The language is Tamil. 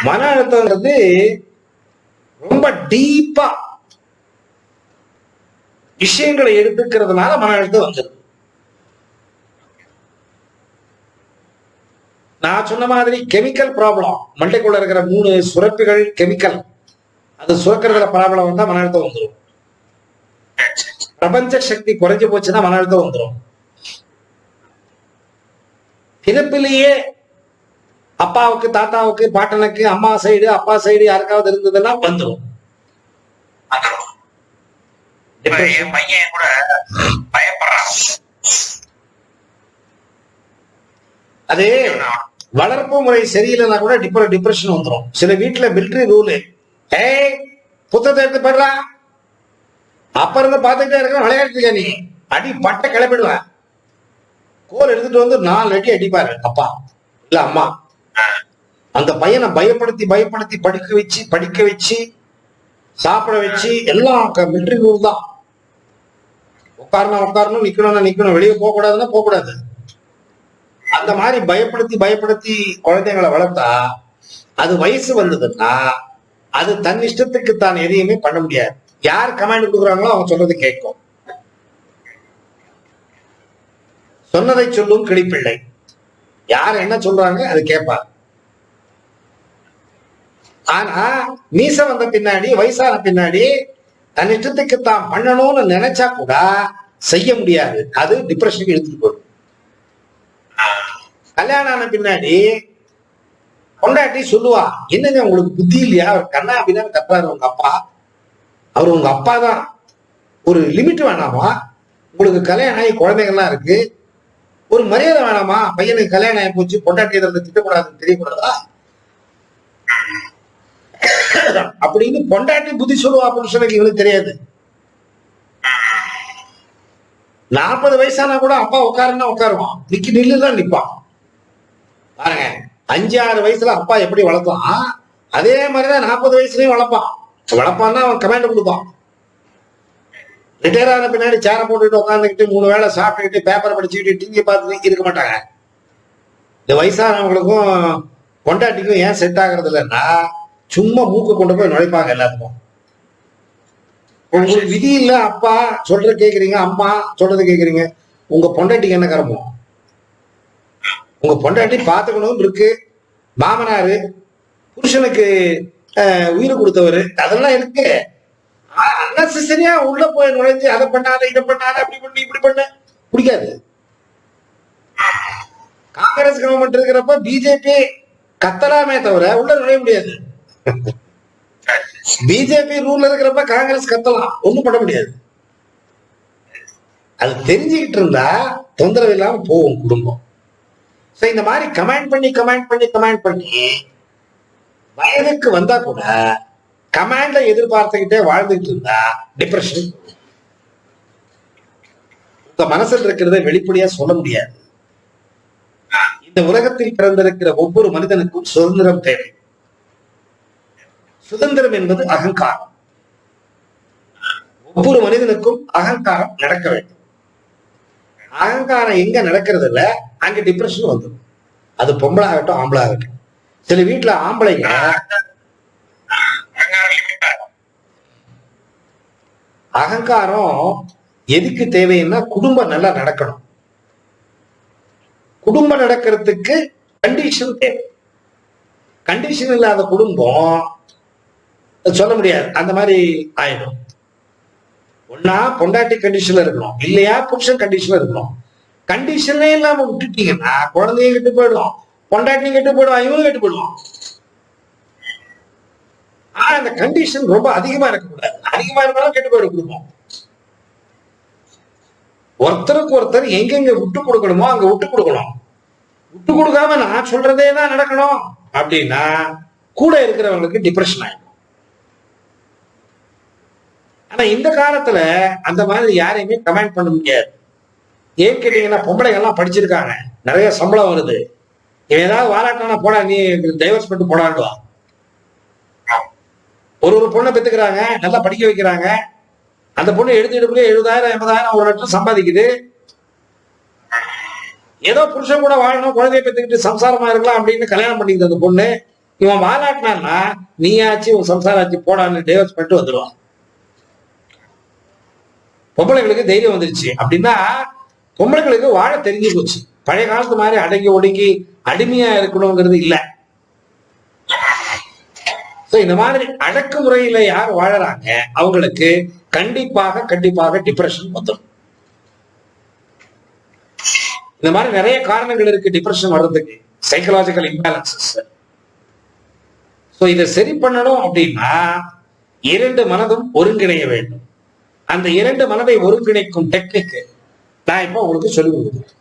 மன அழுத்தம்ன்றது ரொம்ப டீப்பா விஷயங்களை எடுத்துக்கிறதுனால மன அழுத்தம் வந்துடும் நான் சொன்ன மாதிரி கெமிக்கல் ப்ராப்ளம் மண்டைக்குள்ள இருக்கிற மூணு சுரப்பிகள் கெமிக்கல் அது சுரக்கிறதுல ப்ராப்ளம் வந்தா மன அழுத்தம் வந்துடும் பிரபஞ்ச சக்தி குறைஞ்சு போச்சுன்னா மன அழுத்தம் வந்துடும் பிறப்பிலேயே அப்பாவுக்கு தாத்தாவுக்கு பாட்டனுக்கு அம்மா சைடு அப்பா சைடு யாருக்காவது இருந்ததுன்னா வந்துடும் என் பையன் கூட பயப்படுறான். அது வளர்ப்பு முறை சரியில்லைன்னா கூட டிப்ர டிப்ரெஷன் வந்துடும் சில வீட்டுல மிலிட்டரி ரூலு ஏய் புத்தகத்தை எடுத்து போடுறா அப்ப இருந்து பார்த்துக்கிட்டே இருக்க விளையாட்டு நீ. அடி பட்டை கிளப்பிடுவேன். கோல் எடுத்துட்டு வந்து நாலு அடி அடிப்பாரு அப்பா. இல்ல அம்மா. அந்த பையனை பயப்படுத்தி பயப்படுத்தி படிக்க வச்சு படிக்க வச்சு சாப்பிட வச்சு எல்லாம் மிலிட்டரி ரூல் தான். உட்காரணும் உட்காரணும் நிக்கணும்னா நிக்கணும். வெளியே போக கூடாதுன்னா போக கூடாது அந்த மாதிரி பயப்படுத்தி பயப்படுத்தி குழந்தைங்களை வளர்த்தா அது வயசு வந்ததுன்னா அது தன் இஷ்டத்துக்கு தான் எதையுமே பண்ண முடியாது. யார் கமாண்ட் கொடுக்குறாங்களோ அவங்க சொல்றது கேட்கும். சொன்னதை சொல்லும் கிளிப்பிள்ளை. யார் என்ன சொல்றாங்க அது கேட்பாங்க ஆனா மீச வந்த பின்னாடி வயசான பின்னாடி தன் இஷ்டத்துக்கு தான் பண்ணணும்னு நினைச்சா கூட செய்ய முடியாது. அது டிப்ரெஷனுக்கு எடுத்துட்டு போயிடும். கல்யாணம் ஆன பின்னாடி கொண்டாட்டி சொல்லுவா என்னங்க உங்களுக்கு புத்தி இல்லையா? அவர் கண்ணா அப்படின்னா தப்பாரு உங்க அப்பா. அவர் உங்க அப்பா தான். ஒரு லிமிட் வேணாமா? உங்களுக்கு கல்யாணம் ஆகி குழந்தைகள்லாம் இருக்கு. ஒரு மரியாதை வேணாமா? பையனுக்கு கல்யாணம் ஆகி போச்சு பொண்டாட்டி திட்டக்கூடாதுன்னு தெரியக்கூடாதா? அப்படின்னு பொண்டாட்டி புத்தி சொல்லுவா புருஷனுக்கு இவனுக்கு தெரியாது. நாற்பது வயசானா கூட அப்பா உட்காருன்னா உட்காருவான். நிக்கி நில்லு தான் நிப்பான். பாருங்க அஞ்சு ஆறு வயசுல அப்பா எப்படி வளர்த்தான் அதே மாதிரிதான் நாற்பது வயசுலயும் வளர்ப்பான். வளர்ப்பான்னா அவன் கமாண்ட் கொடுப்பான். ரிட்டையர் ஆன பின்னாடி சேரை போட்டுட்டு உட்காந்துக்கிட்டு மூணு வேளை சாப்பிட்டுக்கிட்டு பேப்பர் படிச்சுக்கிட்டு டிவி பார்த்துட்டு இருக்க மாட்டாங்க. இந்த வயசானவங்களுக்கும் கொண்டாட்டிக்கும் ஏன் செட் ஆகுறது இல்லைன்னா சும்மா மூக்க கொண்டு போய் நுழைப்பாங்க எல்லாத்துக்கும். உங்களுக்கு விதி இல்ல அப்பா சொல்றது கேக்குறீங்க அம்மா சொல்றது கேக்குறீங்க. உங்க பொண்டாட்டிக்கு என்ன கரமும்? உங்க பொண்டாட்டி பாத்துக்கணும் இருக்கு. மாமனாரு புருஷனுக்கு அஹ், உயிர் கொடுத்தவர். அதெல்லாம் இருக்கு அன்னெசரியா உள்ள போய் நுழைஞ்சு அதை பண்ணாத இதை பண்ணாத அப்படி பண்ணு இப்படி பண்ண. பிடிக்காது. காங்கிரஸ் கவர்மெண்ட் இருக்கிறப்ப பிஜேபி கத்தலாமே தவிர உள்ள நுழைய முடியாது. பிஜேபி ரூல்ல இருக்கிறப்ப காங்கிரஸ் கத்தலாம். ஒண்ணும் பண்ண முடியாது. அது தெரிஞ்சுக்கிட்டு இருந்தா தொந்தரவு இல்லாம போகும் குடும்பம். சோ இந்த மாதிரி கமெண்ட் பண்ணி கமெண்ட் பண்ணி கமெண்ட் பண்ணி வயதுக்கு வந்தா கூட கமாண்ட எதிர்பார்த்துக்கிட்டே வாழ்ந்துகிட்டு இருந்தா டிப்ரெஷன் உங்க மனசுல இருக்கிறத வெளிப்படையா சொல்ல முடியாது. இந்த உலகத்தில் பிறந்திருக்கிற ஒவ்வொரு மனிதனுக்கும் சுதந்திரம் தேவை. சுதந்திரம் என்பது அகங்காரம். ஒவ்வொரு மனிதனுக்கும் அகங்காரம் நடக்க வேண்டும். அகங்காரம் எங்க நடக்கிறது இல்ல அங்க டிப்ரெஷன் வந்துடும் அது பொம்பளை ஆகட்டும் ஆம்பளை ஆகட்டும் சில வீட்டுல ஆம்பளைங்க அகங்காரம் எதுக்கு தேவைன்னா குடும்பம் நல்லா நடக்கணும். குடும்பம் நடக்கிறதுக்கு கண்டிஷன் தேவை. கண்டிஷன் இல்லாத குடும்பம் சொல்ல முடியாது. அந்த மாதிரி ஆயிடும். ஒன்னா பொண்டாட்டி கண்டிஷன்ல இருக்கணும். இல்லையா? புருஷன் கண்டிஷன்ல இருக்கணும். கண்டிஷனே இல்லாம விட்டுட்டீங்கன்னா குழந்தையும் கெட்டு போயிடும். பொண்டாட்டியும் கெட்டு போயிடும் இவனும் கெட்டு போயிடுவான். ஆனா அந்த கண்டிஷன் ரொம்ப அதிகமா இருக்கக்கூடாது. அதிகமா இருந்தாலும் கெட்டு போயிட குடும்பம். ஒருத்தருக்கு ஒருத்தர் எங்கெங்க விட்டு கொடுக்கணுமோ அங்க விட்டு கொடுக்கணும். விட்டு கொடுக்காம நான் சொல்றதே தான் நடக்கணும். அப்படின்னா கூட இருக்கிறவங்களுக்கு டிப்ரெஷன் ஆயிடும். ஆனா இந்த காலத்துல அந்த மாதிரி யாரையுமே கமெண்ட் பண்ண முடியாது. ஏன் கேட்டீங்கன்னா பொம்பளைகள்லாம் எல்லாம் படிச்சிருக்காங்க. நிறைய சம்பளம் வருது. இவன் ஏதாவது வாராட்டானா போடா நீ டைவர்ஸ் பண்ணிட்டு போடாண்டுவா ஒரு ஒரு பொண்ணை பெத்துக்கிறாங்க நல்லா படிக்க வைக்கிறாங்க. அந்த பொண்ணு எடுத்து எடுப்புல எழுபதாயிரம் எண்பதாயிரம் ஒரு லட்சம் சம்பாதிக்குது. ஏதோ புருஷன் கூட வாழணும் குழந்தைய பெற்றுக்கிட்டு சம்சாரமா இருக்கலாம் அப்படின்னு கல்யாணம் பண்ணிக்குது அந்த பொண்ணு இவன் வாலாட்டினான்னா நீயாச்சு உன் சம்சாராச்சு போடான்னு டைவர்ஸ் பண்ணிட்டு வந்துடுவான் பொம்பளைகளுக்கு தைரியம் வந்துருச்சு அப்படின்னா பொம்பளைகளுக்கு வாழ தெரிஞ்சு போச்சு. பழைய காலத்து மாதிரி அடங்கி ஒடுக்கி அடிமையா இருக்கணுங்கிறது இல்ல. இந்த மாதிரி அடக்குமுறையில யார் வாழறாங்க? அவங்களுக்கு கண்டிப்பாக கண்டிப்பாக டிப்ரெஷன் வந்துடும் இந்த மாதிரி நிறைய காரணங்கள் இருக்கு டிப்ரெஷன் வர்றதுக்கு. சைக்கலாஜிக்கல் இம்பேலன்சஸ் ஸோ இதை சரி பண்ணணும் அப்படின்னா இரண்டு மனதும் ஒருங்கிணைய வேண்டும். அந்த இரண்டு மனதை ஒருங்கிணைக்கும் டெக்னிக் நான் இப்போ உங்களுக்கு சொல்லிக் கொடுக்குறேன்